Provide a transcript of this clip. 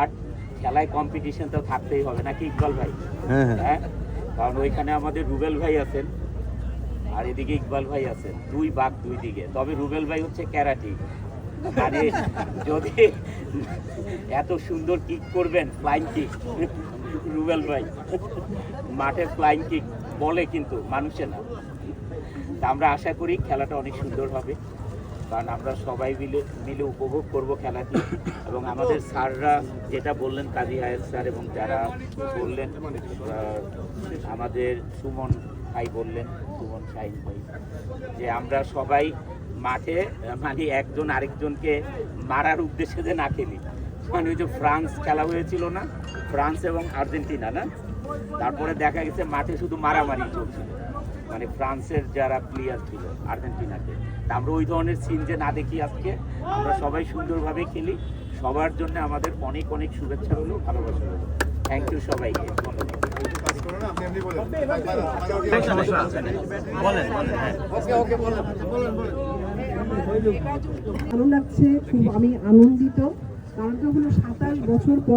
আর খেলায় কম্পিটিশন তো থাকতেই হবে। নাকি ইকবাল ভাই? হ্যাঁ হ্যাঁ। হ্যাঁ? কারণ ওইখানে আমাদের রুবেল ভাই আছেন। আর এদিকে ইকবাল ভাই আছেন। দুই বাঘ দুই দিকে তবে রুবেল ভাই হচ্ছে ক্যারাটি। মানে যদি এত সুন্দর কিক করবেন ফ্লাইং কিক রুবেল ভাই। মাঠে ফ্লাইং কিক বলে কিন্তু মানুষে না। তা আমরা আশা করি খেলাটা অনেক সুন্দর হবে। কারণ আমরা সবাই মিলে মিলে উপভোগ করব খেলাটি। এবং আমাদের স্যাররা যেটা বললেন, কাজী হায়াত স্যার এবং যারা বললেন আমাদের সুমন ভাই বললেন, সুমন শাহিন ভাই, যে আমরা সবাই মাঠে মানে একজন আরেকজনকে মারার উদ্দেশ্যে যে না খেলি। মানে ওই যে ফ্রান্স খেলা হয়েছিল না? ফ্রান্স এবং আর্জেন্টিনা, না? তারপরে দেখা গেছে মাঠে শুধু মারামারি চলছিল। মানে ফ্রান্সের যারা প্লেয়ার ছিল আর্জেন্টিনাকে তা আমরা ওই ধরনের সিন যে না দেখি আজকে, আমরা সবাই সুন্দরভাবে খেলি। সবার জন্য আমাদের অনেক অনেক শুভেচ্ছা হলো ভালোবাসা হলো থ্যাংক ইউ সবাইকে। আমি আনন্দিত। কারণটা হলো সাতাশ বছর পর